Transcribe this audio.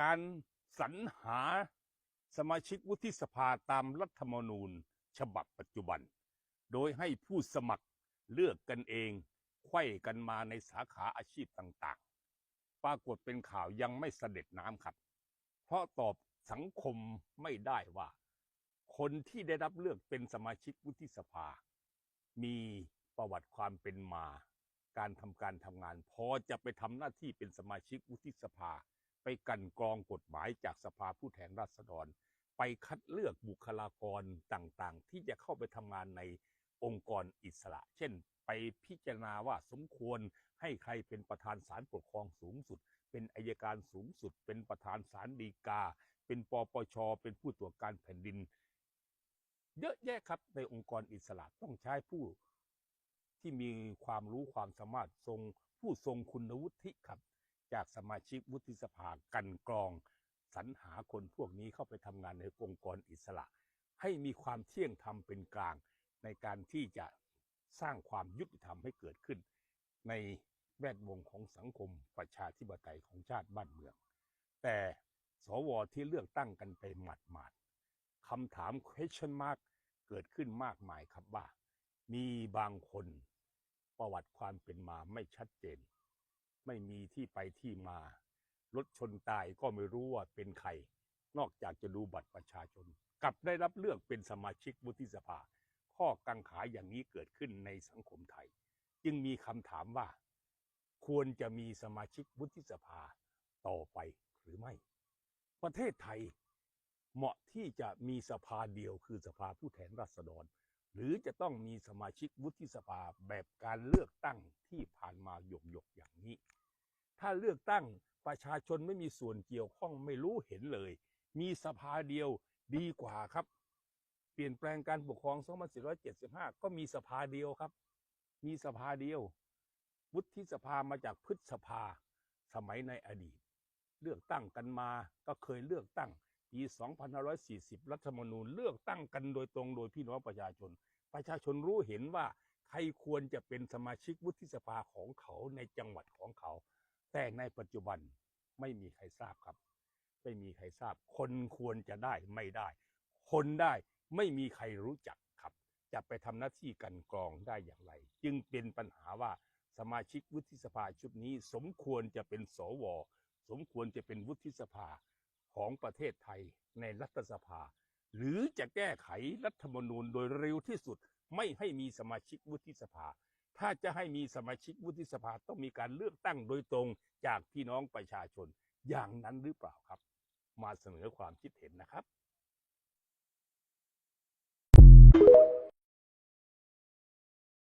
การสรรหาสมาชิกวุฒิสภาตามรัฐธรรมนูญ ฉบับปัจจุบัน โดยให้ผู้สมัครเลือกกันเองไขว้กันมาในสาขาอาชีพต่างๆ ปรากฏเป็นข่าวยังไม่เสด็จน้ำครับ เพราะตอบสังคมไม่ได้ว่า คนที่ได้รับเลือกเป็นสมาชิกวุฒิสภา มีประวัติความเป็นมา การทำการทำงาน พอจะไปทำหน้าที่เป็นสมาชิกวุฒิสภา ไปกันกรองกฎหมายจากสภาผู้แทนราษฎร ไปคัดเลือกบุคลากรต่างๆ ที่จะเข้าไปทำงานในองค์กรอิสระ เช่น ไปพิจารณาว่าสมควรให้ใครเป็นประธานศาลปกครองสูงสุด เป็นอายการสูงสุด เป็นประธานศาลฎีกา เป็นปปช เป็นผู้ตรวจการแผ่นดิน เยอะแยะครับในองค์กรอิสระต้องใช้ผู้ที่มีความรู้ความสามารถทรงผู้ทรงคุณวุฒิครับ จากสมาชิกวุฒิสภากันกรอง สรรหาคนพวกนี้เข้าไปทำงานในองค์กรอิสระ ให้มีความเที่ยงธรรมเป็นกลาง ในการที่จะสร้างความยุติธรรมให้เกิดขึ้น ในแวดวงของสังคมประชาธิปไตยของชาติบ้านเมือง แต่สวที่เลือกตั้งกันไปหมัดหมาดๆคำถาม question mark เกิดขึ้นมากมายครับว่า มีบางคนประวัติความเป็นมาไม่ชัดเจน ไม่มีที่ไปที่มา รถชนตายก็ไม่รู้ว่าเป็นใคร นอกจากจะดูบัตรประชาชน กลับได้รับเลือกเป็นสมาชิกวุฒิสภา ข้อกังขาอย่างนี้เกิดขึ้นในสังคมไทย จึงมีคำถามว่า ควรจะมีสมาชิกวุฒิสภาต่อไปหรือไม่ ประเทศไทยเหมาะที่จะมีสภาเดียวคือสภาผู้แทนราษฎร หรือจะต้องมีสมาชิกวุฒิสภาแบบการเลือกตั้งที่ผ่านมาหยกหยกอย่างนี้ ถ้าเลือกตั้งประชาชนไม่มีส่วนเกี่ยวข้องไม่รู้เห็นเลย มีสภาเดียวดีกว่าครับ เปลี่ยนแปลงการปกครอง 2475 ก็มีสภาเดียวครับ มีสภาเดียว วุฒิสภามาจากพฤษภา สมัยในอดีต เลือกตั้งกันมาก็เคยเลือกตั้ง ปี2540 รัฐธรรมนูญเลือกตั้งกันโดยตรงโดยพี่น้องประชาชน ประชาชนรู้เห็นว่าใครควรจะเป็นสมาชิกวุฒิสภาของเขาในจังหวัดของเขา แต่ในปัจจุบันไม่มีใครทราบครับ ไม่มีใครทราบ คนควรจะได้ไม่ได้ คนได้ไม่มีใครรู้จักครับ จะไปทำหน้าที่กันกรองได้อย่างไร จึงเป็นปัญหาว่าสมาชิกวุฒิสภาชุดนี้ สมควรจะเป็นสว สมควรจะเป็นวุฒิสภา ของประเทศไทยในรัฐสภา หรือจะแก้ไขรัฐธรรมนูญโดยเร็วที่สุด ไม่ให้มีสมาชิกวุฒิสภา ถ้าจะให้มีสมาชิกวุฒิสภาต้องมีการเลือกตั้งโดยตรงจากพี่น้องประชาชนอย่างนั้นหรือเปล่าครับ มาเสนอความคิดเห็นนะครับ